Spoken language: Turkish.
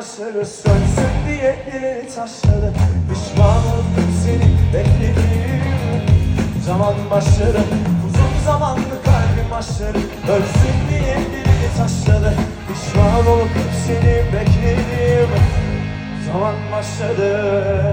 başarı sönsün diye dilini taşladı Pişman olup seni bekledim. Zaman başarı uzun zamanlı kalbim başarı Ölsün diye dilini taşladı Pişman olup seni bekledim. Zaman başladı